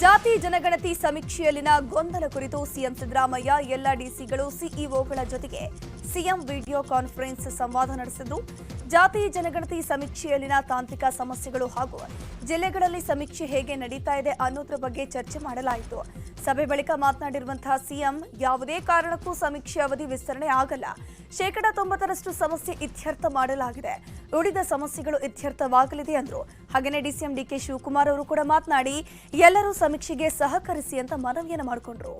ಜಾತಿ ಜನಗಣತಿ ಸಮೀಕ್ಷೆಯಲ್ಲಿನ ಗೊಂದಲ ಕುರಿತು ಸಿಎಂ ಸಿದ್ದರಾಮಯ್ಯ ಎಲ್ಲ ಡಿಸಿಗಳು ಸಿಇಒಗಳ ಜೊತೆಗೆ ಸಿಎಂ ವಿಡಿಯೋ ಕಾನ್ಫರೆನ್ಸ್ ಸಂವಾದ ನಡೆಸಿದ್ದು ಜಾತಿ ಜನಗಣತಿ ಸಮೀಕ್ಷೆಯಲ್ಲಿನ ತಾಂತ್ರಿಕ ಸಮಸ್ಯೆಗಳು ಹಾಗೂ ಜಿಲ್ಲೆಗಳಲ್ಲಿ ಸಮೀಕ್ಷೆ ಹೇಗೆ ನಡೀತಾ ಇದೆ ಅನ್ನೋದ್ರ ಬಗ್ಗೆ ಚರ್ಚೆ ಮಾಡಲಾಯಿತು. ಸಭೆ ಬಳಿಕ ಮಾತನಾಡಿರುವಂತಹ ಸಿಎಂ, ಯಾವುದೇ ಕಾರಣಕ್ಕೂ ಸಮೀಕ್ಷೆ ಅವಧಿ ವಿಸ್ತರಣೆ ಆಗಲ್ಲ. ಶೇಕಡಾ ತೊಂಬತ್ತರಷ್ಟು ಸಮಸ್ಯೆ ಇತ್ಯರ್ಥ ಮಾಡಲಾಗಿದೆ. ಉಳಿದ ಸಮಸ್ಯೆಗಳು ಇತ್ಯರ್ಥವಾಗಲಿದೆ ಎಂದರು ಹಾಗೆಯೇ ಡಿಸಿಎಂ ಡಿಕೆ ಶಿವಕುಮಾರ್ ಅವರು ಕೂಡ ಮಾತನಾಡಿ, ಎಲ್ಲರೂ ಸಮೀಕ್ಷೆಗೆ ಸಹಕರಿಸಿ ಅಂತ ಮನವಿಯನ್ನು ಮಾಡಿಕೊಂಡ್ರು.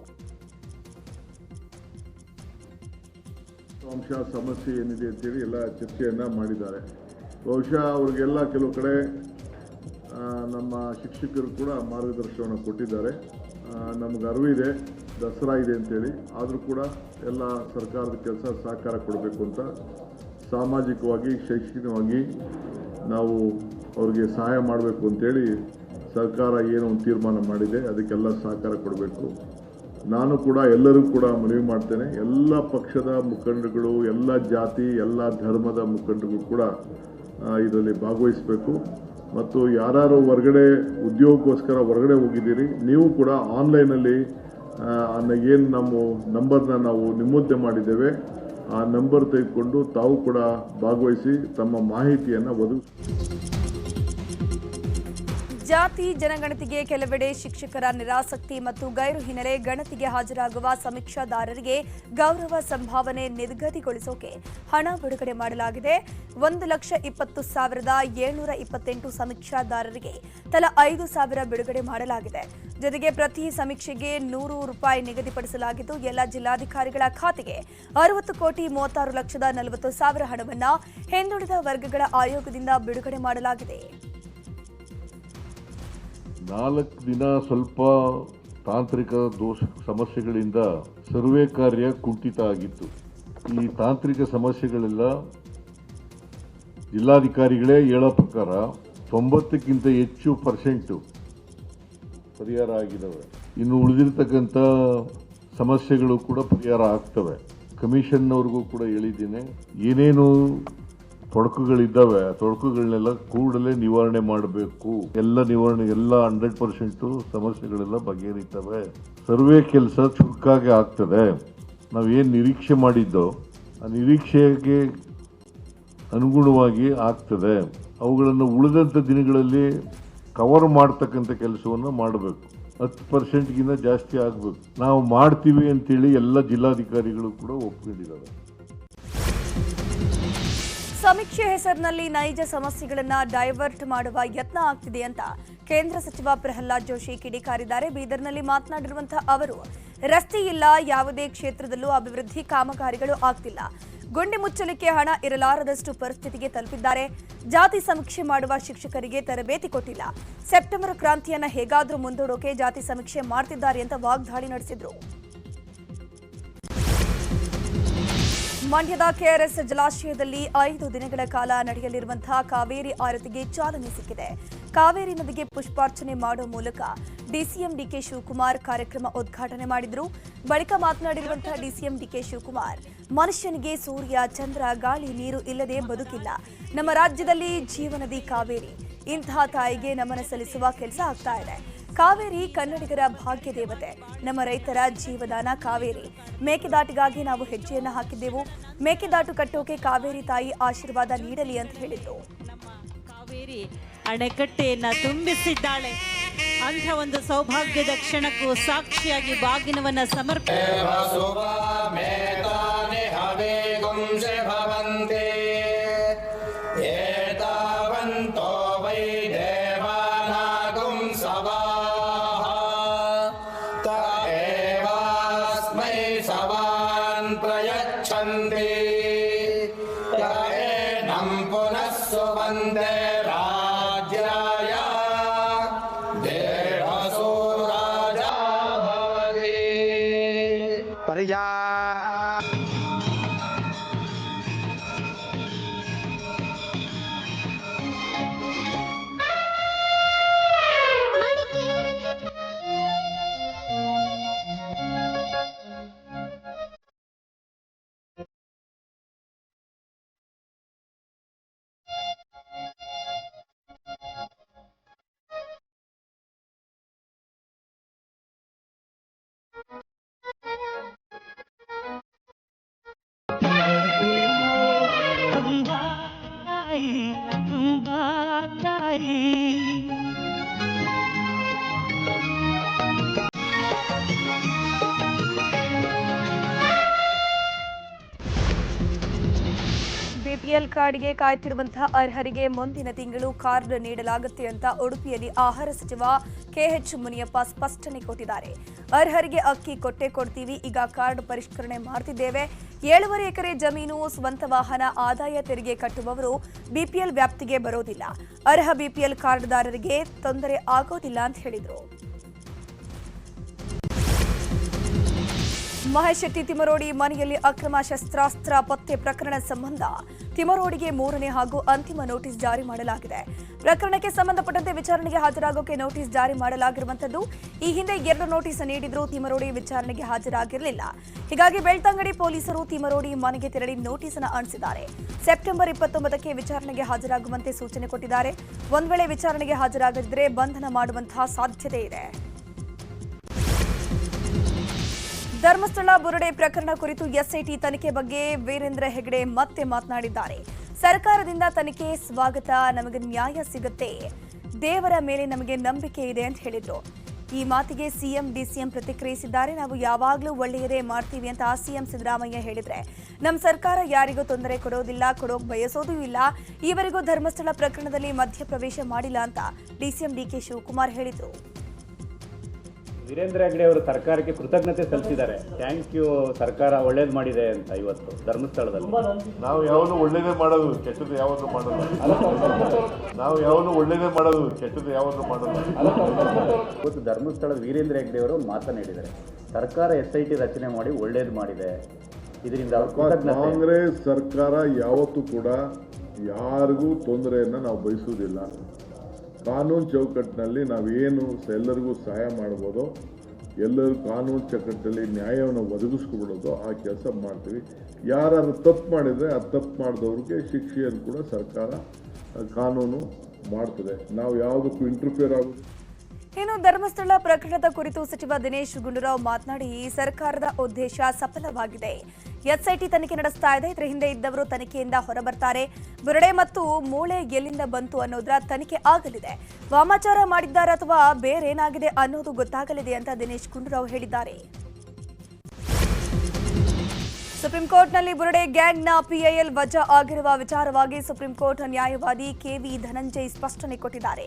ಅಂಶ ಸಮಸ್ಯೆ ಏನಿದೆ ಅಂತೇಳಿ ಎಲ್ಲ ಚರ್ಚೆಯನ್ನು ಮಾಡಿದ್ದಾರೆ. ಬಹುಶಃ ಅವ್ರಿಗೆಲ್ಲ ಕೆಲವು ಕಡೆ ನಮ್ಮ ಶಿಕ್ಷಕರು ಕೂಡ ಮಾರ್ಗದರ್ಶನವನ್ನು ಕೊಟ್ಟಿದ್ದಾರೆ. ನಮ್ಗೆ ಅರಿವಿದೆ ದಸರಾ ಇದೆ ಅಂತೇಳಿ. ಆದರೂ ಕೂಡ ಎಲ್ಲ ಸರ್ಕಾರದ ಕೆಲಸ ಸಹಕಾರ ಕೊಡಬೇಕು ಅಂತ ಸಾಮಾಜಿಕವಾಗಿ, ಶೈಕ್ಷಣಿಕವಾಗಿ ನಾವು ಅವ್ರಿಗೆ ಸಹಾಯ ಮಾಡಬೇಕು ಅಂತೇಳಿ ಸರ್ಕಾರ ಏನೋ ಒಂದು ತೀರ್ಮಾನ ಮಾಡಿದೆ. ಅದಕ್ಕೆಲ್ಲ ಸಹಕಾರ ಕೊಡಬೇಕು. ನಾನು ಕೂಡ ಎಲ್ಲರೂ ಕೂಡ ಮನವಿ ಮಾಡ್ತೇನೆ. ಎಲ್ಲ ಪಕ್ಷದ ಮುಖಂಡರುಗಳು, ಎಲ್ಲ ಜಾತಿ, ಎಲ್ಲ ಧರ್ಮದ ಮುಖಂಡರುಗಳು ಕೂಡ ಇದರಲ್ಲಿ ಭಾಗವಹಿಸಬೇಕು. ಮತ್ತು ಯಾರು ಹೊರಗಡೆ ಉದ್ಯೋಗಕ್ಕೋಸ್ಕರ ಹೊರಗಡೆ ಹೋಗಿದ್ದೀರಿ, ನೀವು ಕೂಡ ಆನ್ಲೈನಲ್ಲಿ ಏನು ನಮ್ಮ ನಂಬರ್ನ ನಾವು ನಿಮ್ಮದ್ದೆ ಮಾಡಿದ್ದೇವೆ, ಆ ನಂಬರ್ ತೆಗೆದುಕೊಂಡು ತಾವು ಕೂಡ ಭಾಗವಹಿಸಿ ತಮ್ಮ ಮಾಹಿತಿಯನ್ನು ಒದಗಿಸಿ. ಜಾತಿ ಜನಗಣತಿಗೆ ಕೆಲವೆಡೆ ಶಿಕ್ಷಕರ ನಿರಾಸಕ್ತಿ ಮತ್ತು ಗೈರು ಹಿನ್ನೆಲೆ ಗಣತಿಗೆ ಹಾಜರಾಗುವ ಸಮೀಕ್ಷಾದಾರರಿಗೆ ಗೌರವ ಸಂಭಾವನೆ ನಿರ್ಗತಿಗೊಳಿಸೋಕೆ ಹಣ ಬಿಡುಗಡೆ ಮಾಡಲಾಗಿದೆ. ಒಂದು ಲಕ್ಷ ಇಪ್ಪತ್ತು ಸಾವಿರದ ಏಳ್ನೂರ ಇಪ್ಪತ್ತೆಂಟು ಸಮೀಕ್ಷಾದಾರರಿಗೆ ತಲಾ ಐದು ಸಾವಿರ ಬಿಡುಗಡೆ ಮಾಡಲಾಗಿದೆ. ಜೊತೆಗೆ ಪ್ರತಿ ಸಮೀಕ್ಷೆಗೆ ನೂರು ರೂಪಾಯಿ ನಿಗದಿಪಡಿಸಲಾಗಿದ್ದು, ಎಲ್ಲ ಜಿಲ್ಲಾಧಿಕಾರಿಗಳ ಖಾತೆಗೆ ಅರವತ್ತು ಕೋಟಿ ಮೂವತ್ತಾರು ಲಕ್ಷದ ನಲವತ್ತು ಸಾವಿರ ಹಣವನ್ನು ಹಿಂದುಳಿದ ವರ್ಗಗಳ ಆಯೋಗದಿಂದ ಬಿಡುಗಡೆ ಮಾಡಲಾಗಿದೆ. ನಾಲ್ಕು ದಿನ ಸ್ವಲ್ಪ ತಾಂತ್ರಿಕ ದೋಷ ಸಮಸ್ಯೆಗಳಿಂದ ಸರ್ವೆ ಕಾರ್ಯ ಕುಂಠಿತ ಆಗಿತ್ತು. ಈ ತಾಂತ್ರಿಕ ಸಮಸ್ಯೆಗಳೆಲ್ಲ ಜಿಲ್ಲಾಧಿಕಾರಿಗಳೇ ಹೇಳೋ ಪ್ರಕಾರ ತೊಂಬತ್ತಕ್ಕಿಂತ ಹೆಚ್ಚು ಪರ್ಸೆಂಟು ಪರಿಹಾರ ಆಗಿದ್ದಾವೆ ಇನ್ನು ಉಳಿದಿರ್ತಕ್ಕಂಥ ಸಮಸ್ಯೆಗಳು ಕೂಡ ಪರಿಹಾರ ಆಗ್ತವೆ. ಕಮಿಷನ್ನವ್ರಿಗೂ ಕೂಡ ಹೇಳಿದ್ದೀನಿ. ಏನೇನು ತೊಡಕುಗಳಿದ್ದಾವೆ, ತೊಡಕುಗಳನ್ನೆಲ್ಲ ಕೂಡಲೇ ನಿವಾರಣೆ ಮಾಡಬೇಕು. ಎಲ್ಲ ನಿವಾರಣೆ, ಎಲ್ಲ ಹಂಡ್ರೆಡ್ ಪರ್ಸೆಂಟು ಸಮಸ್ಯೆಗಳೆಲ್ಲ ಬಗೆಹರಿತವೆ. ಸರ್ವೆ ಕೆಲಸ ಚುರುಕಾಗಿ ಆಗ್ತದೆ. ಏನು ನಿರೀಕ್ಷೆ ಮಾಡಿದ್ದೋ, ಆ ನಿರೀಕ್ಷೆಗೆ ಅನುಗುಣವಾಗಿ ಆಗ್ತದೆ. ಅವುಗಳನ್ನು ಉಳಿದಂಥ ದಿನಗಳಲ್ಲಿ ಕವರ್ ಮಾಡ್ತಕ್ಕಂಥ ಕೆಲಸವನ್ನು ಮಾಡಬೇಕು. ಹತ್ತು ಪರ್ಸೆಂಟ್ಗಿಂತ ಜಾಸ್ತಿ ಆಗಬೇಕು. ನಾವು ಮಾಡ್ತೀವಿ ಅಂತೇಳಿ ಎಲ್ಲ ಜಿಲ್ಲಾಧಿಕಾರಿಗಳು ಕೂಡ ಒಪ್ಕೊಂಡಿದ್ದಾರೆ. ಸಮೀಕ್ಷೆ ಹೆಸರಿನಲ್ಲಿ ನೈಜ ಸಮಸ್ಯೆಗಳನ್ನು ಡೈವರ್ಟ್ ಮಾಡುವ ಯತ್ನ ಆಗ್ತಿದೆ ಅಂತ ಕೇಂದ್ರ ಸಚಿವ ಪ್ರಹ್ಲಾದ್ ಜೋಶಿ ಕಿಡಿಕಾರಿದ್ದಾರೆ. ಬೀದರ್ನಲ್ಲಿ ಮಾತನಾಡಿರುವಂತಹ ಅವರು, ರಸ್ತೆ ಇಲ್ಲ, ಯಾವುದೇ ಕ್ಷೇತ್ರದಲ್ಲೂ ಅಭಿವೃದ್ಧಿ ಕಾಮಗಾರಿಗಳು ಆಗ್ತಿಲ್ಲ. ಗುಂಡಿ ಮುಚ್ಚಲಿಕ್ಕೆ ಹಣ ಇರಲಾರದಷ್ಟು ಪರಿಸ್ಥಿತಿಗೆ ತಲುಪಿದ್ದಾರೆ. ಜಾತಿ ಸಮೀಕ್ಷೆ ಮಾಡುವ ಶಿಕ್ಷಕರಿಗೆ ತರಬೇತಿ ಕೊಟ್ಟಿಲ್ಲ. ಸೆಪ್ಟೆಂಬರ್ ಕ್ರಾಂತಿಯನ್ನ ಹೇಗಾದರೂ ಮುಂದೂಡೋಕೆ ಜಾತಿ ಸಮೀಕ್ಷೆ ಮಾಡ್ತಿದ್ದಾರೆ ಅಂತ ವಾಗ್ದಾಳಿ ನಡೆಸಿದ್ರು. ಮಂಡ್ಯದ ಕೆಆರ್ಎಸ್ ಜಲಾಶಯದಲ್ಲಿ ಐದು ದಿನಗಳ ಕಾಲ ನಡೆಯಲಿರುವಂತಹ ಕಾವೇರಿ ಆರತಿಗೆ ಚಾಲನೆ ಸಿಕ್ಕಿದೆ. ಕಾವೇರಿ ನದಿಗೆ ಪುಷ್ಪಾರ್ಚನೆ ಮಾಡುವ ಮೂಲಕ ಡಿಸಿಎಂ ಡಿಕೆ ಶಿವಕುಮಾರ್ ಕಾರ್ಯಕ್ರಮ ಉದ್ಘಾಟನೆ ಮಾಡಿದರು. ಬಳಿಕ ಮಾತನಾಡಿರುವಂತಹ ಡಿಸಿಎಂ ಡಿಕೆ ಶಿವಕುಮಾರ್, ಮನುಷ್ಯನಿಗೆ ಸೂರ್ಯ, ಚಂದ್ರ, ಗಾಳಿ, ನೀರು ಇಲ್ಲದೆ ಬದುಕಿಲ್ಲ. ನಮ್ಮ ರಾಜ್ಯದಲ್ಲಿ ಜೀವನದಿ ಕಾವೇರಿ. ಇಂತಹ ತಾಯಿಗೆ ನಮನ ಸಲ್ಲಿಸುವ ಕೆಲಸ ಆಗ್ತಾ ಇದೆ. ಕಾವೇರಿ ಕನ್ನಡಿಗರ ಭಾಗ್ಯ ದೇವತೆ ನಮ್ಮ ರೈತರ ಜೀವದಾನ ಕಾವೇರಿ. ಮೇಕೆದಾಟಿಗಾಗಿ ನಾವು ಹೆಜ್ಜೆಯನ್ನ ಹಾಕಿದ್ದೆವು. ಮೇಕೆದಾಟು ಕಟ್ಟೋಕೆ ಕಾವೇರಿ ತಾಯಿ ಆಶೀರ್ವಾದ ನೀಡಲಿ ಅಂತ ಹೇಳಿದ್ರು ನಮ್ಮ ಕಾವೇರಿ ಅಣೆಕಟ್ಟೆಯನ್ನ ತುಂಬಿಸಿದ್ದಾಳೆ. ಅಂತ ಒಂದು ಸೌಭಾಗ್ಯದ ಕ್ಷಣಕ್ಕೂ ಸಾಕ್ಷಿಯಾಗಿ ಬಾಗಿನವನ್ನ ಸಮರ್ಪ भवान् प्रयच्छन्ति। ಬಿಪಿಎಲ್ ಕಾರ್ಡ್ಗೆ ಕಾಯ್ತಿರುವಂತಹ ಅರ್ಹರಿಗೆ ಮುಂದಿನ ತಿಂಗಳು ಕಾರ್ಡ್ ನೀಡಲಾಗುತ್ತೆ ಅಂತ ಉಡುಪಿಯಲ್ಲಿ ಆಹಾರ ಸಚಿವ ಕೆಎಚ್ ಮುನಿಯಪ್ಪ ಸ್ಪಷ್ಟನೆ ಕೊಟ್ಟಿದ್ದಾರೆ. ಅರ್ಹರಿಗೆ ಅಕ್ಕಿ ಕೊಟ್ಟೆ ಕೊಡ್ತೀವಿ, ಈಗ ಕಾರ್ಡ್ ಪರಿಷ್ಕರಣೆ ಮಾಡ್ತಿದ್ದೇವೆ. ಏಳುವರೆ ಎಕರೆ ಜಮೀನು, ಸ್ವಂತ ವಾಹನ, ಆದಾಯ ತೆರಿಗೆ ಕಟ್ಟುವವರು ಬಿಪಿಎಲ್ ವ್ಯಾಪ್ತಿಗೆ ಬರೋದಿಲ್ಲ. ಅರ್ಹ ಬಿಪಿಎಲ್ ಕಾರ್ಡ್ದಾರರಿಗೆ ತೊಂದರೆ ಆಗೋದಿಲ್ಲ ಅಂತ ಹೇಳಿದರು. ಮಹೇಶ್ ಶೆಟ್ಟಿ ತಿಮರೋಡಿ ಮನೆಯಲ್ಲಿ ಅಕ್ರಮ ಶಸ್ತ್ರಾಸ್ತ್ರ ಪತ್ತೆ ಪ್ರಕರಣ ಸಂಬಂಧ. ತಿಮರೋಡಿಗೆ ಮೂರನೇ ಹಾಗೂ ಅಂತಿಮ ನೋಟಿಸ್ ಜಾರಿ ಮಾಡಲಾಗಿದೆ. ಪ್ರಕರಣಕ್ಕೆ ಸಂಬಂಧಪಟ್ಟಂತೆ ವಿಚಾರಣೆಗೆ ಹಾಜರಾಗೋಕೆ ನೋಟಿಸ್ ಜಾರಿ ಮಾಡಲಾಗಿರುವಂತದ್ದು ಈ ಹಿಂದೆ ಎರಡು ನೋಟಿಸ್ ನೀಡಿದರೂ ತಿಮರೋಡಿ ವಿಚಾರಣೆಗೆ ಹಾಜರಾಗಿರಲಿಲ್ಲ. ಹೀಗಾಗಿ ಬೆಳ್ತಂಗಡಿ ಪೊಲೀಸರು ತಿಮರೋಡಿ ಮನೆಗೆ ತೆರಳಿ ನೋಟಿಸ್ ಅನ್ನು ಅಣಿಸಿದ್ದಾರೆ. ಸೆಪ್ಟೆಂಬರ್ ಇಪ್ಪತ್ತೊಂಬತ್ತಕ್ಕೆ ವಿಚಾರಣೆಗೆ ಹಾಜರಾಗುವಂತೆ ಸೂಚನೆ ಕೊಟ್ಟಿದ್ದಾರೆ. ಒಂದು ವೇಳೆ ವಿಚಾರಣೆಗೆ ಹಾಜರಾಗದಿದ್ದರೆ ಬಂಧನ ಮಾಡುವಂತಹ ಸಾಧ್ಯತೆ ಇದೆ. ಧರ್ಮಸ್ಥಳ ಬುರುಡೆ ಪ್ರಕರಣ ಕುರಿತು ಎಸ್ಐಟಿ ತನಿಖೆ ಬಗ್ಗೆ ವೀರೇಂದ್ರ ಹೆಗಡೆ ಮತ್ತೆ ಮಾತನಾಡಿದ್ದಾರೆ. ಸರ್ಕಾರದಿಂದ ತನಿಖೆ ಸ್ವಾಗತ, ನಮಗೆ ನ್ಯಾಯ ಸಿಗುತ್ತೆ. ದೇವರ ಮೇಲೆ ನಮಗೆ ನಂಬಿಕೆ ಇದೆ ಅಂತ ಹೇಳಿದ್ರು. ಈ ಮಾತಿಗೆ ಸಿಎಂ, ಡಿಸಿಎಂ ಪ್ರತಿಕ್ರಿಯಿಸಿದ್ದಾರೆ. ನಾವು ಯಾವಾಗಲೂ ಒಳ್ಳೆಯದೇ ಮಾಡ್ತೀವಿ ಅಂತ ಸಿಎಂ ಸಿದ್ದರಾಮಯ್ಯ ಹೇಳಿದ್ರೆ. ನಮ್ಮ ಸರ್ಕಾರ ಯಾರಿಗೂ ತೊಂದರೆ ಕೊಡೋದಿಲ್ಲ, ಕೊಡೋಕ್ ಬಯಸೋದೂ ಇಲ್ಲ. ಈವರೆಗೂ ಧರ್ಮಸ್ಥಳ ಪ್ರಕರಣದಲ್ಲಿ ಮಧ್ಯಪ್ರವೇಶ ಮಾಡಿಲ್ಲ ಅಂತ ಡಿಸಿಎಂ ಡಿಕೆ ಶಿವಕುಮಾರ್ ಹೇಳಿದ್ರು. ವೀರೇಂದ್ರ ಹೆಗ್ಡೆ ಅವರು ಸರ್ಕಾರಕ್ಕೆ ಕೃತಜ್ಞತೆ ಸಲ್ಲಿಸಿದ್ದಾರೆ. ಥ್ಯಾಂಕ್ ಯು ಸರ್ಕಾರ ಒಳ್ಳೇದು ಮಾಡಿದೆ ಅಂತ ಇವತ್ತು ಧರ್ಮಸ್ಥಳದಲ್ಲಿ. ನಾವು ಯಾವುದು ಒಳ್ಳೇದೇ ಮಾಡೋದು ಕೆಟ್ಟದ್ದು ಯಾವುದು ಮಾಡೋದು ನಾವು ಯಾವುದು ಒಳ್ಳೇದೇ ಮಾಡೋದು ಕೆಟ್ಟದ್ದು ಯಾವುದು ಮಾಡೋದು ಇವತ್ತು ಧರ್ಮಸ್ಥಳದ ವೀರೇಂದ್ರ ಹೆಗ್ಡೆ ಅವರು ಮಾತನಾಡಿದ್ದಾರೆ ಸರ್ಕಾರ ಎಸ್ ಐ ಟಿ ರಚನೆ ಮಾಡಿ ಒಳ್ಳೇದು ಮಾಡಿದೆ. ಇದರಿಂದ ಕಾಂಗ್ರೆಸ್ ಸರ್ಕಾರ ಯಾವತ್ತೂ ಕೂಡ ಯಾರಿಗೂ ತೊಂದರೆಯನ್ನು ನಾವು ಬಯಸುವುದಿಲ್ಲ. ಕಾನೂನು ಚೌಕಟ್ಟಿನಲ್ಲಿ ನಾವೇನು ಏನು ಎಲ್ಲರಿಗೂ ಸಹಾಯ ಮಾಡ್ಬೋದು, ಎಲ್ಲರೂ ಕಾನೂನು ಚೌಕಟ್ಟಲ್ಲಿ ನ್ಯಾಯವನ್ನು ಒದಗಿಸ್ಕೊಬಿಡೋದು ಆ ಕೆಲಸ ಮಾಡ್ತೀವಿ. ಯಾರು ತಪ್ಪು ಮಾಡಿದರೆ ಆ ತಪ್ಪು ಮಾಡಿದವ್ರಿಗೆ ಶಿಕ್ಷೆಯನ್ನು ಕೂಡ ಸರ್ಕಾರ ಕಾನೂನು ಮಾಡ್ತದೆ. ನಾವು ಯಾವುದಕ್ಕೂ ಇಂಟರ್ಫಿಯರ್ ಆಗೋದು ಇನ್ನು ಧರ್ಮಸ್ಥಳ ಪ್ರಕರಣದ ಕುರಿತು ಸಚಿವ ದಿನೇಶ್ ಗುಂಡೂರಾವ್ ಮಾತನಾಡಿ ಸರ್ಕಾರದ ಉದ್ದೇಶ ಸಫಲವಾಗಿದೆ. ಎಸ್ಐಟಿ ತನಿಖೆ ನಡೆಸ್ತಾ ಇದೆ. ಇದರ ಹಿಂದೆ ಇದ್ದವರು ತನಿಖೆಯಿಂದ ಹೊರಬರ್ತಾರೆ. ಬುರಡೆ ಮತ್ತು ಮೂಳೆ ಎಲ್ಲಿಂದ ಬಂತು ಅನ್ನೋದರ ತನಿಖೆ ಆಗಲಿದೆ. ವಾಮಾಚಾರ ಮಾಡಿದ್ದಾರೆ ಅಥವಾ ಬೇರೇನಾಗಿದೆ ಅನ್ನೋದು ಗೊತ್ತಾಗಲಿದೆ ಅಂತ ದಿನೇಶ್ ಗುಂಡೂರಾವ್ ಹೇಳಿದ್ದಾರೆ. ಸುಪ್ರೀಂ ಕೋರ್ಟ್ನಲ್ಲಿ ಬುರುಡೆ ಗ್ಯಾಂಗ್ನ ಪಿಐಎಲ್ ವಜಾ ಆಗಿರುವ ವಿಚಾರವಾಗಿ ಸುಪ್ರೀಂ ಕೋರ್ಟ್ ನ್ಯಾಯವಾದಿ ಕೆವಿ ಧನಂಜಯ್ ಸ್ಪಷ್ಟನೆ ಕೊಟ್ಟಿದ್ದಾರೆ.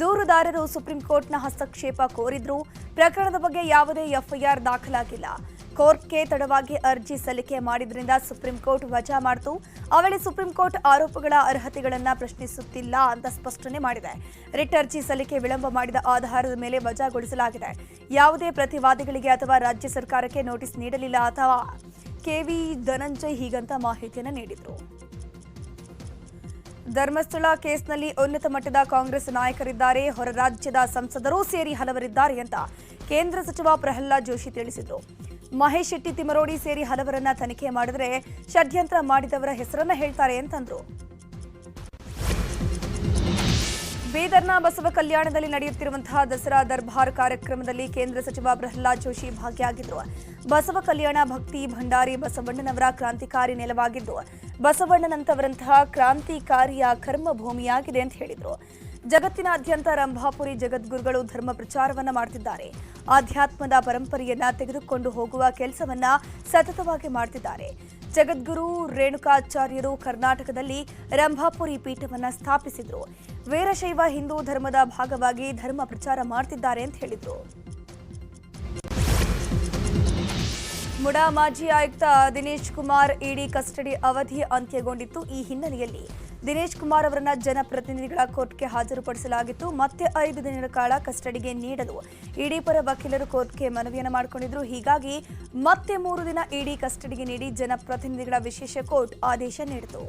ದೂರುದಾರರು ಸುಪ್ರೀಂ ಕೋರ್ಟ್ನ ಹಸ್ತಕ್ಷೇಪ ಕೋರಿದ್ರು. ಪ್ರಕರಣದ ಬಗ್ಗೆ ಯಾವುದೇ ಎಫ್ಐಆರ್ ದಾಖಲಾಗಿಲ್ಲ. ಕೋರ್ಟ್ಗೆ ತಡವಾಗಿ ಅರ್ಜಿ ಸಲ್ಲಿಕೆ ಮಾಡಿದ್ರಿಂದ ಸುಪ್ರೀಂ ಕೋರ್ಟ್ ವಜಾ ಮಾಡಿತು. ಅವಳಿ ಸುಪ್ರೀಂ ಕೋರ್ಟ್ ಆರೋಪಗಳ ಅರ್ಹತೆಗಳನ್ನ ಪ್ರಶ್ನಿಸುತ್ತಿಲ್ಲ ಅಂತ ಸ್ಪಷ್ಟನೆ ಮಾಡಿದೆ. ರಿಟ್ ಅರ್ಜಿ ಸಲ್ಲಿಕೆ ವಿಳಂಬ ಮಾಡಿದ ಆಧಾರದ ಮೇಲೆ ವಜಾಗೊಳಿಸಲಾಗಿದೆ. ಯಾವುದೇ ಪ್ರತಿವಾದಿಗಳಿಗೆ ಅಥವಾ ರಾಜ್ಯ ಸರ್ಕಾರಕ್ಕೆ ನೋಟಿಸ್ ನೀಡಲಿಲ್ಲ ಅಥವಾ ಕೆವಿ ಧನಂಜಯ್ ಹೀಗಂತ ಮಾಹಿತಿಯನ್ನು ನೀಡಿದರು. ಧರ್ಮಸ್ಥಳ ಕೇಸ್ನಲ್ಲಿ ಉನ್ನತ ಮಟ್ಟದ ಕಾಂಗ್ರೆಸ್ ನಾಯಕರಿದ್ದಾರೆ. ಹೊರ ರಾಜ್ಯದ ಸಂಸದರೂ ಸೇರಿ ಹಲವರಿದ್ದಾರೆ ಅಂತ ಕೇಂದ್ರ ಸಚಿವ ಪ್ರಹ್ಲಾದ್ ಜೋಶಿ ತಿಳಿಸಿದರು. ಮಹೇಶ್ ಶೆಟ್ಟಿ ತಿಮರೋಡಿ ಸೇರಿ ಹಲವರನ್ನ ತನಿಖೆ ಮಾಡಿದರೆ ಷಡ್ಯಂತ್ರ ಮಾಡಿದವರ ಹೆಸರನ್ನ ಹೇಳ್ತಾರೆ ಅಂತಂದ್ರು. ಬೀದರ್ನ ಬಸವ ಕಲ್ಯಾಣದಲ್ಲಿ ನಡೆಯುತ್ತಿರುವಂತಹ ದಸರಾ ದರ್ಬಾರ್ ಕಾರ್ಯಕ್ರಮದಲ್ಲಿ ಕೇಂದ್ರ ಸಚಿವ ಪ್ರಹ್ಲಾದ್ ಜೋಶಿ ಭಾಗಿಯಾಗಿದ್ರು. ಬಸವ ಕಲ್ಯಾಣ ಭಕ್ತಿ ಭಂಡಾರಿ ಬಸವಣ್ಣನವರ ಕ್ರಾಂತಿಕಾರಿ ನೆಲವಾಗಿದ್ದು, ಬಸವಣ್ಣನಂತವರಂತಹ ಕ್ರಾಂತಿಕಾರಿಯ ಕರ್ಮಭೂಮಿಯಾಗಿದೆ ಅಂತ ಹೇಳಿದ್ರು. ಜಗತ್ತಿನಾದ್ಯಂತ ರಂಭಾಪುರಿ ಜಗದ್ಗುರುಗಳು ಧರ್ಮ ಪ್ರಚಾರವನ್ನ ಮಾಡ್ತಿದ್ದಾರೆ. ಆಧ್ಯಾತ್ಮದ ಪರಂಪರೆಯನ್ನ ತೆಗೆದುಕೊಂಡು ಹೋಗುವ ಕೆಲಸವನ್ನ ಸತತವಾಗಿ ಮಾಡ್ತಿದ್ದಾರೆ. ಜಗದ್ಗುರು, ರೇಣುಕಾಚಾರ್ಯರು ಕರ್ನಾಟಕದಲ್ಲಿ ರಂಭಾಪುರಿ ಪೀಠವನ್ನ ಸ್ಥಾಪಿಸಿದ್ರು. ವೀರಶೈವ ಹಿಂದೂ ಧರ್ಮದ ಭಾಗವಾಗಿ ಧರ್ಮ ಪ್ರಚಾರ ಮಾಡ್ತಿದ್ದಾರೆ ಅಂತ ಹೇಳಿದ್ರು. ಮುಡಾ ಮಾಜಿ ಆಯುಕ್ತ ದಿನೇಶ್ ಕುಮಾರ್ ಇಡಿ ಕಸ್ಟಡಿ ಅವಧಿ ಅಂತ್ಯಗೊಂಡಿತ್ತು ಈ ಹಿನ್ನೆಲೆಯಲ್ಲಿ. ದಿನೇಶ್ ಕುಮಾರ್ ಅವರನ್ನ ಜನಪ್ರತಿನಿಧಿಗಳ ಕೋರ್ಟ್ಗೆ ಹಾಜರುಪಡಿಸಲಾಗಿತ್ತು. ಮತ್ತೆ ಐದು ದಿನಗಳ ಕಾಲ ಕಸ್ಟಡಿಗೆ ನೀಡಲು ಇಡಿ ಪರ ವಕೀಲರು ಕೋರ್ಟ್ಗೆ ಮನವಿಯನ್ನು ಮಾಡಿಕೊಂಡಿದ್ರು. ಹೀಗಾಗಿ ಮತ್ತೆ ಮೂರು ದಿನ ಇಡಿ ಕಸ್ಟಡಿಗೆ ನೀಡಿ ಜನಪ್ರತಿನಿಧಿಗಳ ವಿಶೇಷ ಕೋರ್ಟ್ ಆದೇಶ ನೀಡಿತು.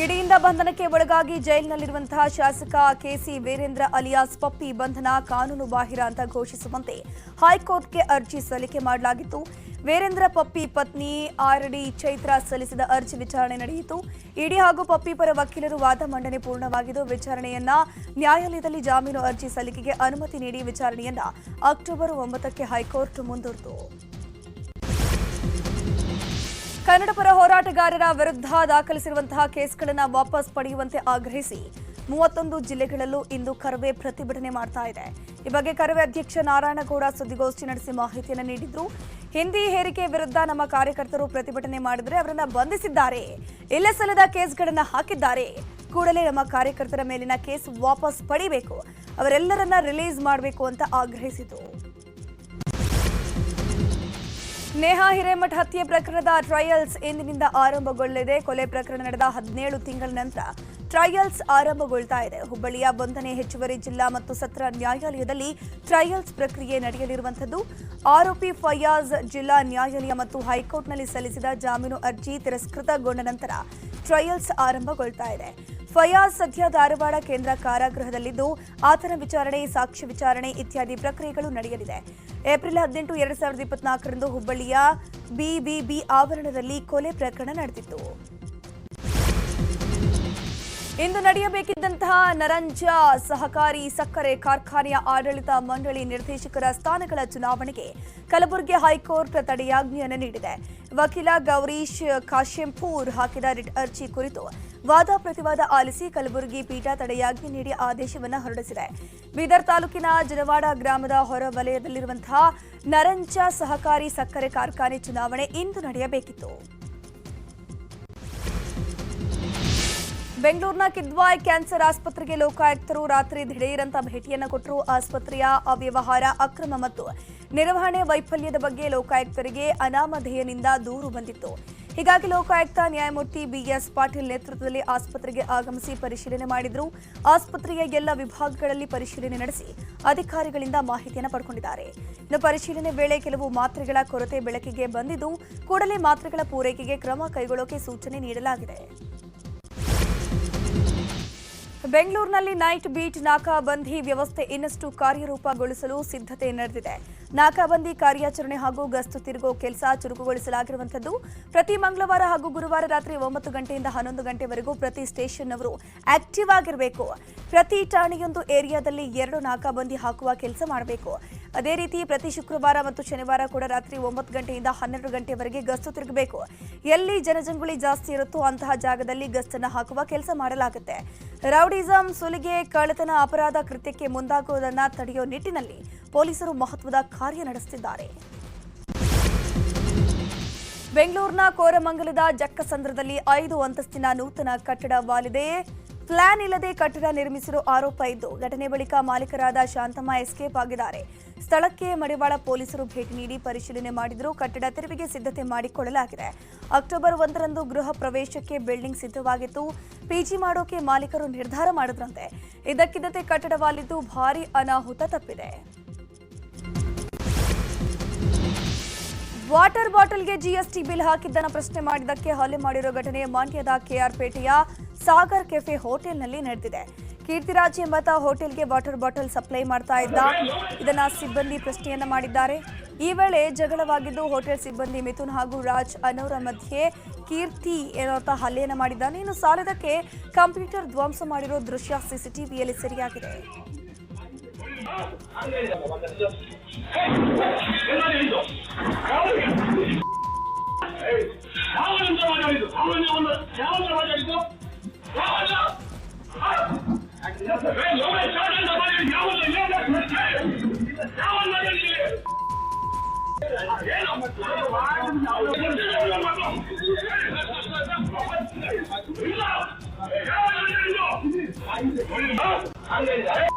ಇಡಿಯಿಂದ ಬಂಧನಕ್ಕೆ ಒಳಗಾಗಿ ಜೈಲಿನಲ್ಲಿರುವಂತಹ ಶಾಸಕ ಕೆಸಿ ವೀರೇಂದ್ರ ಅಲಿಯಾಸ್ ಪಪ್ಪಿ ಬಂಧನ ಕಾನೂನು ಬಾಹಿರ ಅಂತ ಘೋಷಿಸುವಂತೆ ಹೈಕೋರ್ಟ್ಗೆ ಅರ್ಜಿ ಸಲ್ಲಿಕೆ ಮಾಡಲಾಗಿತ್ತು. ವೀರೇಂದ್ರ ಪಪ್ಪಿ ಪತ್ನಿ ಆರ್ ಡಿ ಚೈತ್ರ ಸಲ್ಲಿಸಿದ ಅರ್ಜಿ ವಿಚಾರಣೆ ನಡೆಯಿತು. ಇಡಿ ಹಾಗೂ ಪಪ್ಪಿ ಪರ ವಕೀಲರು ವಾದ ಮಂಡನೆ ಪೂರ್ಣವಾಗಿದ್ದು, ವಿಚಾರಣೆಯನ್ನ ನ್ಯಾಯಾಲಯದಲ್ಲಿ ಜಾಮೀನು ಅರ್ಜಿ ಸಲ್ಲಿಕೆಗೆ ಅನುಮತಿ ನೀಡಿ ವಿಚಾರಣೆಯನ್ನ ಅಕ್ಟೋಬರ್ ಒಂಬತ್ತಕ್ಕೆ ಹೈಕೋರ್ಟ್ ಮುಂದೂಡಿತು. ಕನ್ನಡ ಪರ ಹೋರಾಟಗಾರರ ವಿರುದ್ಧ ದಾಖಲಿಸಿರುವಂತಹ ಕೇಸ್ಗಳನ್ನು ವಾಪಸ್ ಪಡೆಯುವಂತೆ ಆಗ್ರಹಿಸಿ ಮೂವತ್ತೊಂದು ಜಿಲ್ಲೆಗಳಲ್ಲೂ ಇಂದು ಕರವೇ ಪ್ರತಿಭಟನೆ ಮಾಡ್ತಾ ಇದೆ. ಈ ಬಗ್ಗೆ ಕರವೇ ಅಧ್ಯಕ್ಷ ನಾರಾಯಣಗೌಡ ಸುದ್ದಿಗೋಷ್ಠಿ ನಡೆಸಿ ಮಾಹಿತಿಯನ್ನು ನೀಡಿದ್ರು. ಹಿಂದಿ ಹೇರಿಕೆ ವಿರುದ್ಧ ನಮ್ಮ ಕಾರ್ಯಕರ್ತರು ಪ್ರತಿಭಟನೆ ಮಾಡಿದರೆ ಅವರನ್ನ ಬಂಧಿಸಿದ್ದಾರೆ. ಇಲ್ಲ ಸಲ್ಲದ ಕೇಸ್ಗಳನ್ನ ಹಾಕಿದ್ದಾರೆ. ಕೂಡಲೇ ನಮ್ಮ ಕಾರ್ಯಕರ್ತರ ಮೇಲಿನ ಕೇಸ್ ವಾಪಸ್ ಪಡಿಬೇಕು. ಅವರೆಲ್ಲರನ್ನ ರಿಲೀಸ್ ಮಾಡಬೇಕು ಅಂತ ಆಗ್ರಹಿಸಿತು ನೇಹಾ ಹಿರೇಮಠ ಹತ್ಯೆ ಪ್ರಕರಣದ ಟ್ರಯಲ್ಸ್ ಇಂದಿನಿಂದ ಆರಂಭಗೊಳ್ಳಲಿದೆ. ಕೊಲೆ ಪ್ರಕರಣ ನಡೆದ ಹದಿನೇಳು ತಿಂಗಳ ನಂತರ ಟ್ರಯಲ್ಸ್ ಆರಂಭಗೊಳ್ತಾ ಇದೆ. ಹುಬ್ಬಳ್ಳಿಯ ಒಂದನೇ ಹೆಚ್ಚುವರಿ ಜಿಲ್ಲಾ ಮತ್ತು ಸತ್ರ ನ್ಯಾಯಾಲಯದಲ್ಲಿ ಟ್ರಯಲ್ಸ್ ಪ್ರಕ್ರಿಯೆ ನಡೆಯಲಿರುವಂಥದ್ದು. ಆರೋಪಿ ಫಯಾಜ್ ಜಿಲ್ಲಾ ನ್ಯಾಯಾಲಯ ಮತ್ತು ಹೈಕೋರ್ಟ್ನಲ್ಲಿ ಸಲ್ಲಿಸಿದ ಜಾಮೀನು ಅರ್ಜಿ ತಿರಸ್ಕೃತಗೊಂಡ ನಂತರ ಟ್ರಯಲ್ಸ್ ಆರಂಭಗೊಳ್ತಾ ಇದೆ. ಫಯಾಜ್ ಸದ್ಯ ಧಾರವಾಡ ಕೇಂದ್ರ ಕಾರಾಗೃಹದಲ್ಲಿದ್ದು, ಆತನ ವಿಚಾರಣೆ, ಸಾಕ್ಷ್ಯ ವಿಚಾರಣೆ ಇತ್ಯಾದಿ ಪ್ರಕ್ರಿಯೆಗಳು ನಡೆಯಲಿದೆ. ಏಪ್ರಿಲ್ ಹದಿನೆಂಟು, ಎರಡ್ ಸಾವಿರದ ಇಪ್ಪತ್ನಾಲ್ಕರಂದು ಹುಬ್ಬಳ್ಳಿಯ ಬಿಬಿಬಿ ಆವರಣದಲ್ಲಿ ಕೊಲೆ ಪ್ರಕರಣ ನಡೆದಿತ್ತು. ಇಂದು ನಡೆಯಬೇಕಿದ್ದಂತಹ ನರಂಜ ಸಹಕಾರಿ ಸಕ್ಕರೆ ಕಾರ್ಖಾನೆಯ ಆಡಳಿತ ಮಂಡಳಿ ನಿರ್ದೇಶಕರ ಸ್ಥಾನಗಳ ಚುನಾವಣೆಗೆ ಕಲಬುರಗಿ ಹೈಕೋರ್ಟ್ ತಡೆಯಾಜ್ಞೆಯನ್ನು ನೀಡಿದೆ. ವಕೀಲ ಗೌರೀಶ್ ಕಾಶೆಂಪೂರ್ ಹಾಕಿದ ರಿಟ್ ಅರ್ಜಿ ಕುರಿತು ವಾದ ಪ್ರತಿವಾದ ಆಲಿಸಿ ಕಲಬುರಗಿ ಪೀಠ ತಡೆಯಾಜ್ಞೆ ನೀಡಿ ಆದೇಶವನ್ನು ಹೊರಡಿಸಿದೆ. ಬೀದರ್ ತಾಲೂಕಿನ ಜನವಾಡ ಗ್ರಾಮದ ಹೊರ ವಲಯದಲ್ಲಿರುವಂತಹ ನರಂಜ ಸಹಕಾರಿ ಸಕ್ಕರೆ ಕಾರ್ಖಾನೆ ಚುನಾವಣೆ ಇಂದು ನಡೆಯಬೇಕಿತ್ತು. ಬೆಂಗಳೂರಿನ ಕಿದ್ವಾಯ್ ಕ್ಯಾನ್ಸರ್ ಆಸ್ಪತ್ರೆಗೆ ಲೋಕಾಯುಕ್ತರು ರಾತ್ರಿ ದಿಢೀರಂತ ಭೇಟಿಯನ್ನು ಕೊಟ್ಟರು ಆಸ್ಪತ್ರೆಯ ಅವ್ಯವಹಾರ ಅಕ್ರಮ ಮತ್ತು ನಿರ್ವಹಣೆ ವೈಫಲ್ಯದ ಬಗ್ಗೆ ಲೋಕಾಯುಕ್ತರಿಗೆ ಅನಾಮಧೇಯನಿಂದ ದೂರು ಬಂದಿತ್ತು. ಹೀಗಾಗಿ ಲೋಕಾಯುಕ್ತ ನ್ಯಾಯಮೂರ್ತಿ ಬಿಎಸ್ ಪಾಟೀಲ್ ನೇತೃತ್ವದಲ್ಲಿ ಆಸ್ಪತ್ರೆಗೆ ಆಗಮಿಸಿ ಪರಿಶೀಲನೆ ಮಾಡಿದ್ರು. ಆಸ್ಪತ್ರೆಯ ಎಲ್ಲ ವಿಭಾಗಗಳಲ್ಲಿ ಪರಿಶೀಲನೆ ನಡೆಸಿ ಅಧಿಕಾರಿಗಳಿಂದ ಮಾಹಿತಿಯನ್ನು ಪಡ್ಕೊಂಡಿದ್ದಾರೆ. ಇನ್ನು ಪರಿಶೀಲನೆ ವೇಳೆ ಕೆಲವು ಮಾತ್ರೆಗಳ ಕೊರತೆ ಬೆಳಕಿಗೆ ಬಂದಿದ್ದು, ಕೂಡಲೇ ಮಾತ್ರೆಗಳ ಪೂರೈಕೆಗೆ ಕ್ರಮ ಕೈಗೊಳ್ಳೋಕೆ ಸೂಚನೆ ನೀಡಲಾಗಿದೆ. ಬೆಂಗಳೂರಿನಲ್ಲಿ ನೈಟ್ ಬೀಟ್ ನಾಕಾಬಂದಿ ವ್ಯವಸ್ಥೆ ಇನ್ನಷ್ಟು ಕಾರ್ಯರೂಪಗೊಳಿಸಲು ಸಿದ್ಧತೆ ನಡೆದಿದೆ. ನಾಕಾಬಂದಿ ಕಾರ್ಯಾಚರಣೆ ಹಾಗೂ ಗಸ್ತು ತಿರುಗೋ ಕೆಲಸ ಚುರುಕುಗೊಳಿಸಲಾಗಿರುವಂಥದ್ದು. ಪ್ರತಿ ಮಂಗಳವಾರ ಹಾಗೂ ಗುರುವಾರ ರಾತ್ರಿ ಒಂಬತ್ತು ಗಂಟೆಯಿಂದ ಹನ್ನೊಂದು ಗಂಟೆವರೆಗೂ ಪ್ರತಿ ಸ್ಟೇಷನ್ ಅವರು ಆಕ್ಟಿವ್ ಆಗಿರಬೇಕು. ಪ್ರತಿ ಠಾಣೆಯೊಂದು ಏರಿಯಾದಲ್ಲಿ ಎರಡು ನಾಕಾಬಂದಿ ಹಾಕುವ ಕೆಲಸ ಮಾಡಬೇಕು. ಅದೇ ರೀತಿ ಪ್ರತಿ ಶುಕ್ರವಾರ ಮತ್ತು ಶನಿವಾರ ಕೂಡ ರಾತ್ರಿ ಒಂಬತ್ತು ಗಂಟೆಯಿಂದ ಹನ್ನೆರಡು ಗಂಟೆವರೆಗೆ ಗಸ್ತು ತಿರುಗಬೇಕು. ಎಲ್ಲಿ ಜನಜಂಗುಳಿ ಜಾಸ್ತಿ ಇರುತ್ತೋ ಅಂತಹ ಜಾಗದಲ್ಲಿ ಗಸ್ತನ್ನು ಹಾಕುವ ಕೆಲಸ ಮಾಡಲಾಗುತ್ತೆ. ರೌಡಿಸಂ, ಸುಲಿಗೆ, ಕಳ್ಳತನ, ಅಪರಾಧ ಕೃತ್ಯಕ್ಕೆ ಮುಂದಾಗುವುದನ್ನು ತಡೆಯೋ ನಿಟ್ಟಿನಲ್ಲಿ ಪೊಲೀಸರು ಮಹತ್ವದ ಕಾರ್ಯ ನಡೆಸುತ್ತಿದ್ದಾರೆ. ಬೆಂಗಳೂರಿನ ಕೋರಮಂಗಲದ ಜಕ್ಕಸಂದ್ರದಲ್ಲಿ ಐದು ಅಂತಸ್ತಿನ ನೂತನ ಕಟ್ಟಡ ವಾಲಿದೆ. ಪ್ಲಾನ್ ಇಲ್ಲದೆ ಕಟ್ಟಡ ನಿರ್ಮಿಸಿರೋ ಆರೋಪ ಇದ್ದು, ಘಟನೆ ಬಳಿಕ ಮಾಲೀಕರಾದ ಶಾಂತಮ್ಮ ಎಸ್ಕೇಪ್ ಆಗಿದ್ದಾರೆ. ಸ್ಥಳಕ್ಕೆ ಮಡಿವಾಳ ಪೊಲೀಸರು ಭೇಟಿ ನೀಡಿ ಪರಿಶೀಲನೆ ಮಾಡಿದ್ರು ಕಟ್ಟಡ ತೆರವಿಗೆ ಸಿದ್ಧತೆ ಮಾಡಿಕೊಳ್ಳಲಾಗಿದೆ. ಅಕ್ಟೋಬರ್ ಒಂದರಂದು ಗೃಹ ಪ್ರವೇಶಕ್ಕೆ ಬಿಲ್ಡಿಂಗ್ ಸಿದ್ಧವಾಗಿತ್ತು. ಪಿಜಿ ಮಾಡೋಕೆ ಮಾಲೀಕರು ನಿರ್ಧಾರ ಮಾಡಿದ್ರಂತೆ. ಇದಕ್ಕಿದ್ದಂತೆ ಕಟ್ಟಡ ವಾಲಿದ್ದು ಭಾರೀ ಅನಾಹುತ ತಪ್ಪಿದೆ. ವಾಟರ್ ಬಾಟಲ್ಗೆ ಜಿಎಸ್ಟಿ ಬಿಲ್ ಹಾಕಿದ್ದನ್ನ ಪ್ರಶ್ನೆ ಮಾಡಿದ್ದಕ್ಕೆ ಹಲ್ಲೆ ಮಾಡಿರೋ ಘಟನೆ ಮಂಡ್ಯದ ಕೆಆರ್ಪೇಟೆಯ ಸಾಗರ್ ಕೆಫೆ ಹೋಟೆಲ್ನಲ್ಲಿ ನಡೆದಿದೆ. ಕೀರ್ತಿರಾಜ್ ಎಂಬಾತ ಹೋಟೆಲ್ಗೆ ವಾಟರ್ ಬಾಟಲ್ ಸಪ್ಲೈ ಮಾಡ್ತಾ ಇದ್ದ. ಇದನ್ನ ಸಿಬ್ಬಂದಿ ಪ್ರಶ್ನೆಯನ್ನ ಮಾಡಿದ್ದಾರೆ. ಈ ವೇಳೆ ಜಗಳವಾಗಿದ್ದು ಹೋಟೆಲ್ ಸಿಬ್ಬಂದಿ ಮಿಥುನ್ ಹಾಗೂ ರಾಜ್ ಅನೌರ ಮಧ್ಯೆ ಕೀರ್ತಿ ಎನ್ನುವಂತ ಹಲ್ಲೆಯನ್ನು ಮಾಡಿದ್ದಾನೆ. ಇನ್ನು ಸಾಲದಕ್ಕೆ ಕಂಪ್ಯೂಟರ್ ಧ್ವಂಸ ಮಾಡಿರೋ ದೃಶ್ಯ ಸಿಸಿಟಿವಿಯಲ್ಲಿ ಸೆರೆಯಾಗಿದೆ. 안 된다.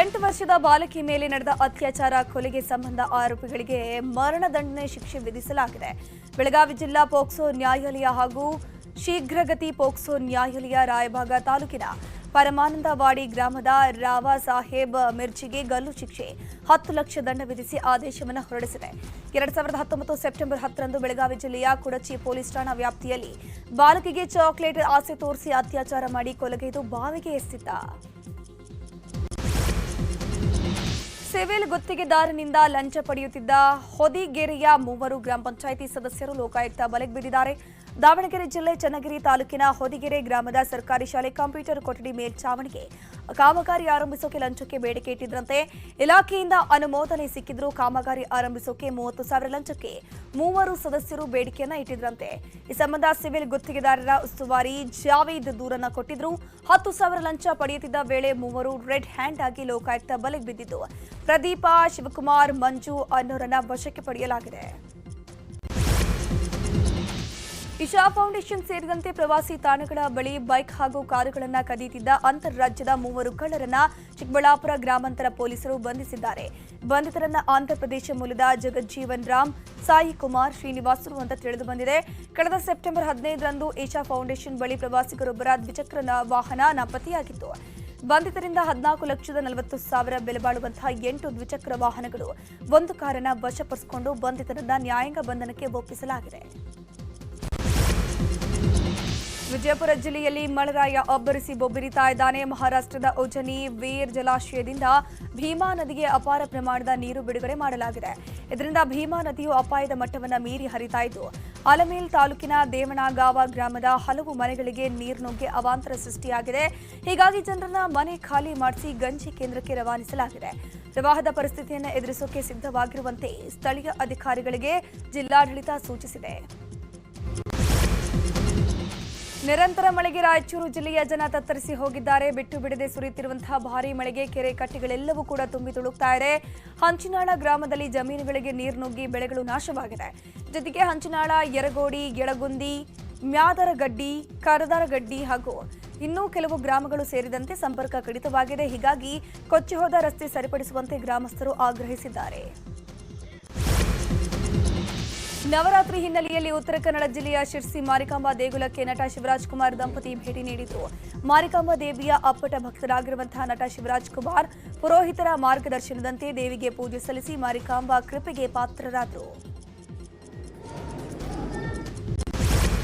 ಎಂಟು ವರ್ಷದ ಬಾಲಕಿ ಮೇಲೆ ನಡೆದ ಅತ್ಯಾಚಾರ, ಕೊಲೆಗೆ ಸಂಬಂಧ ಆರೋಪಿಗಳಿಗೆ ಮರಣದಂಡನೆ ಶಿಕ್ಷೆ ವಿಧಿಸಲಾಗಿದೆ. ಬೆಳಗಾವಿ ಜಿಲ್ಲಾ ಪೋಕ್ಸೋ ನ್ಯಾಯಾಲಯ ಹಾಗೂ ಶೀಘ್ರಗತಿ ಪೋಕ್ಸೋ ನ್ಯಾಯಾಲಯ ರಾಯಭಾಗ ತಾಲೂಕಿನ ಪರಮಾನಂದವಾಡಿ ಗ್ರಾಮದ ರಾವಾ ಸಾಹೇಬ್ ಮಿರ್ಚಿಗೆ ಗಲ್ಲು ಶಿಕ್ಷೆ. ಹತ್ತು ಲಕ್ಷ ದಂಡ ವಿಧಿಸಿ ಆದೇಶವನ್ನು ಹೊರಡಿಸಿದೆ. ಎರಡ್ ಸಾವಿರದ ಹತ್ತೊಂಬತ್ತು ಸೆಪ್ಟೆಂಬರ್ ಹತ್ತರಂದು ಬೆಳಗಾವಿ ಜಿಲ್ಲೆಯ ಕುಡಚಿ ಪೊಲೀಸ್ ಠಾಣಾ ವ್ಯಾಪ್ತಿಯಲ್ಲಿ ಬಾಲಕಿಗೆ ಚಾಕ್ಲೇಟ್ ಆಸೆ ತೋರಿಸಿ ಅತ್ಯಾಚಾರ ಮಾಡಿ ಕೊಲೆಗೈದು ಬಾವಿಗೆ ಎಸೆದಿದ್ದ ಸಿವಿಲ್ ಗುತ್ತಿಗೆದಾರನಿಂದ ಲಂಚ ಪಡೆಯುತ್ತಿದ್ದ ಹೊದಿಗೆರೆಯ ಮೂವರು ಗ್ರಾಮ ಪಂಚಾಯಿತಿ ಸದಸ್ಯರು ಲೋಕಾಯುಕ್ತ ಬಲೆಗೆ ಬಿದ್ದಿದ್ದಾರೆ. ದಾವಣಗೆರೆ ಜಿಲ್ಲೆ ಚನ್ನಗಿರಿ ತಾಲೂಕಿನ ಹೊದಿಗೆರೆ ಗ್ರಾಮದ ಸರ್ಕಾರಿ ಶಾಲೆ ಕಂಪ್ಯೂಟರ್ ಕೊಠಡಿ ಮೇಲ್ಛಾವಣಿಗೆ ಕಾಮಗಾರಿ ಆರಂಭಿಸೋಕೆ ಲಂಚಕ್ಕೆ ಬೇಡಿಕೆ ಇಟ್ಟಿದ್ರಂತೆ. ಇಲಾಖೆಯಿಂದ ಅನುಮೋದನೆ ಸಿಕ್ಕಿದ್ರೂ ಕಾಮಗಾರಿ ಆರಂಭಿಸೋಕೆ ಮೂವತ್ತು ಸಾವಿರ ಲಂಚಕ್ಕೆ ಮೂವರು ಸದಸ್ಯರು ಬೇಡಿಕೆಯನ್ನ ಇಟ್ಟಿದ್ರಂತೆ. ಈ ಸಂಬಂಧ ಸಿವಿಲ್ ಗುತ್ತಿಗೆದಾರರ ಉಸ್ತುವಾರಿ ಜಾವೇದ್ ದೂರನ್ನ ಕೊಟ್ಟಿದ್ರು. ಹತ್ತು ಸಾವಿರ ಲಂಚ ಪಡೆಯುತ್ತಿದ್ದ ವೇಳೆ ಮೂವರು ರೆಡ್ ಹ್ಯಾಂಡ್ ಆಗಿ ಲೋಕಾಯುಕ್ತ ಬಲೆಗೆ ಬಿದ್ದಿದ್ದು. ಪ್ರದೀಪ, ಶಿವಕುಮಾರ್, ಮಂಜು ಅನ್ನೋರನ್ನ ವಶಕ್ಕೆ ಪಡೆಯಲಾಗಿದೆ. ಇಶಾ ಫೌಂಡೇಶನ್ ಸೇರಿದಂತೆ ಪ್ರವಾಸಿ ತಾಣಗಳ ಬಳಿ ಬೈಕ್ ಹಾಗೂ ಕಾರುಗಳನ್ನು ಕದಿಯುತ್ತಿದ್ದ ಅಂತಾರಾಜ್ಯದ ಮೂವರು ಕಳ್ಳರನ್ನ ಚಿಕ್ಕಬಳ್ಳಾಪುರ ಗ್ರಾಮಾಂತರ ಪೊಲೀಸರು ಬಂಧಿಸಿದ್ದಾರೆ. ಬಂಧಿತರನ್ನ ಆಂಧ್ರಪ್ರದೇಶ ಮೂಲದ ಜಗಜ್ಜೀವನ್ ರಾಮ್, ಸಾಯಿ ಕುಮಾರ್ ಶ್ರೀನಿವಾಸರು ಅಂತ ತಿಳಿದು ಬಂದಿದೆ. ಕಳೆದ ಸೆಪ್ಟೆಂಬರ್ ಹದಿನೈದರಂದು ಏಷಾ ಫೌಂಡೇಶನ್ ಬಳಿ ಪ್ರವಾಸಿಗರೊಬ್ಬರ ದ್ವಿಚಕ್ರ ವಾಹನ ನಾಪತ್ತೆಯಾಗಿತ್ತು. ಬಂಧಿತರಿಂದ ಹದಿನಾಲ್ಕು ಲಕ್ಷದ ನಲವತ್ತು ಸಾವಿರ ಬೆಲೆ ಬಾಳುವಂತಹ ಎಂಟು ದ್ವಿಚಕ್ರ ವಾಹನಗಳು ಒಂದು ಕಾರನ್ನ ವಶಪಡಿಸಿಕೊಂಡು ಬಂಧಿತರನ್ನ ನ್ಯಾಯಾಂಗ ಬಂಧನಕ್ಕೆ ಒಪ್ಪಿಸಲಾಗಿದೆ. ವಿಜಯಪುರ ಜಿಲ್ಲೆಯಲ್ಲಿ ಮಳೆರಾಯ ಅಬ್ಬರಿಸಿ ಬೊಬ್ಬಿರಿತಾ ಇದ್ದಾನೆ. ಮಹಾರಾಷ್ಟ್ರದ ಉಜನಿ, ವೀರ್ ಜಲಾಶಯದಿಂದ ಭೀಮಾ ನದಿಗೆ ಅಪಾರ ಪ್ರಮಾಣದ ನೀರು ಬಿಡುಗಡೆ ಮಾಡಲಾಗಿದೆ. ಇದರಿಂದ ಭೀಮಾ ನದಿಯು ಅಪಾಯದ ಮಟ್ಟವನ್ನು ಮೀರಿ ಹರಿತಾ ಇದ್ದು ಅಲಮೇಲ್ ತಾಲೂಕಿನ ದೇವಣಗಾವ ಗ್ರಾಮದ ಹಲವು ಮನೆಗಳಿಗೆ ನೀರು ನುಗ್ಗಿ ಅವಾಂತರ ಸೃಷ್ಟಿಯಾಗಿದೆ. ಹೀಗಾಗಿ ಜನರನ್ನ ಮನೆ ಖಾಲಿ ಮಾಡಿಸಿ ಗಂಜಿ ಕೇಂದ್ರಕ್ಕೆ ರವಾನಿಸಲಾಗಿದೆ. ಪ್ರವಾಹದ ಪರಿಸ್ಥಿತಿಯನ್ನು ಎದುರಿಸೋಕೆ ಸಿದ್ಧವಾಗಿರುವಂತೆ ಸ್ಥಳೀಯ ಅಧಿಕಾರಿಗಳಿಗೆ ಜಿಲ್ಲಾಡಳಿತ ಸೂಚಿಸಿದೆ. ನಿರಂತರ ಮಳೆಗೆ ರಾಯಚೂರು ಜಿಲ್ಲೆಯ ಜನ ತತ್ತರಿಸಿ ಹೋಗಿದ್ದಾರೆ. ಬಿಟ್ಟು ಬಿಡದೆ ಸುರಿಯುತ್ತಿರುವಂತಹ ಭಾರೀ ಮಳೆಗೆ ಕೆರೆ ಕಟ್ಟೆಗಳೆಲ್ಲವೂ ಕೂಡ ತುಂಬಿ ತುಳುಕ್ತಾ ಇದೆ. ಹಂಚಿನಾಳ ಗ್ರಾಮದಲ್ಲಿ ಜಮೀನುಗಳಿಗೆ ನೀರು ನುಗ್ಗಿ ಬೆಳೆಗಳು ನಾಶವಾಗಿದೆ. ಜೊತೆಗೆ ಹಂಚಿನಾಳ, ಯರಗೋಡಿ, ಯಳಗುಂದಿ, ಮ್ಯಾದರಗಡ್ಡಿ, ಕರದಾರಗಡ್ಡಿ ಹಾಗೂ ಇನ್ನೂ ಕೆಲವು ಗ್ರಾಮಗಳು ಸೇರಿದಂತೆ ಸಂಪರ್ಕ ಕಡಿತವಾಗಿದೆ. ಹೀಗಾಗಿ ಕೊಚ್ಚಿಹೋದ ರಸ್ತೆ ಸರಿಪಡಿಸುವಂತೆ ಗ್ರಾಮಸ್ಥರು ಆಗ್ರಹಿಸಿದ್ದಾರೆ. ನವರಾತ್ರಿ ಹಿನ್ನೆಲೆಯಲ್ಲಿ ಉತ್ತರ ಕನ್ನಡ ಜಿಲ್ಲೆಯ ಶಿರ್ಸಿ ಮಾರಿಕಾಂಬಾ ದೇಗುಲಕ್ಕೆ ನಟ ಶಿವರಾಜ್ ಕುಮಾರ್ ದಂಪತಿ ಭೇಟಿ ನೀಡಿದ್ರು ಮಾರಿಕಾಂಬಾ ದೇವಿಯ ಅಪ್ಪಟ ಭಕ್ತರಾಗಿರುವಂತಹ ನಟ ಶಿವರಾಜ್ ಕುಮಾರ್ ಪುರೋಹಿತರ ಮಾರ್ಗದರ್ಶನದಂತೆ ದೇವಿಗೆ ಪೂಜೆ ಸಲ್ಲಿಸಿ ಮಾರಿಕಾಂಬಾ ಕೃಪೆಗೆ ಪಾತ್ರರಾದರು.